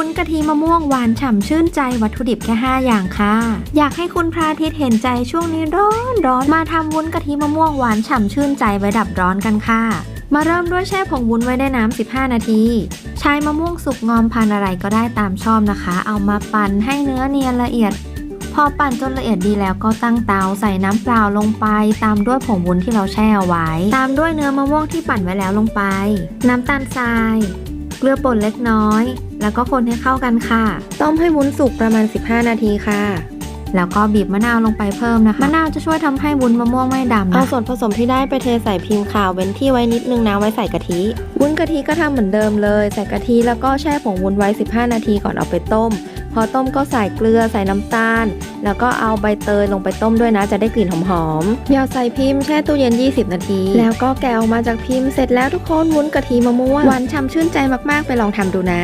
วุ้นกะทิมะม่วงหวานฉ่ำชื่นใจวัตถุดิบแค่ 5 อย่างค่ะ อยากให้คุณพระอาทิตย์เห็นใจช่วงนี้ร้อนร้อนมาทำวุ้นกะทิมะม่วงหวานฉ่ำชื่นใจไว้ดับร้อนกันค่ะ มาเริ่มด้วยแช่ผงวุ้นไว้ในน้ำ 15 นาที ใช้มะม่วงสุกงอมพันอะไรก็ได้ตามชอบนะคะ เอามาปั่นให้เนื้อเนียนละเอียดพอปั่นจนละเอียดดีแล้วก็ตั้งเตาใส่น้ำเปล่าลงไป ตามด้วยผงวุ้นที่เราแช่เอาไว้ ตามด้วยเนื้อมะม่วงที่ปั่นไว้แล้วลงไป น้ำตาลทราย เกลือป่นเล็กน้อย แล้วก็คนให้เข้ากันค่ะ ต้มให้วุ้นสุกประมาณ 15 นาทีค่ะ แล้วก็บีบมะนาวลงไปเพิ่มนะคะ มะนาวจะช่วยทำให้วุ้นมะม่วงไม่ดำนะเอาส่วนผสมที่ได้ไปเทใส่พิมพ์ขาวเว้นที่ไว้นิดนึงนะไว้ใส่กะทิ วุ้นกะทิก็ทำเหมือนเดิมเลย ใส่กะทิแล้วก็แช่ผงวุ้นไว้ 15 นาทีก่อนเอาไปต้ม พอต้มก็ใส่เกลือใส่น้ำตาล แล้วก็เอาใบเตยลงไปต้มด้วยนะ จะได้กลิ่นหอมๆหยอดใส่พิมพ์แช่ตู้เย็น 20 นาที แล้วก็แกะออกมาจากพิมพ์เสร็จแล้วทุกคนวุ้นกะทิมะม่วงหวานฉ่ำชื่นใจมากๆไปลองทำดูนะ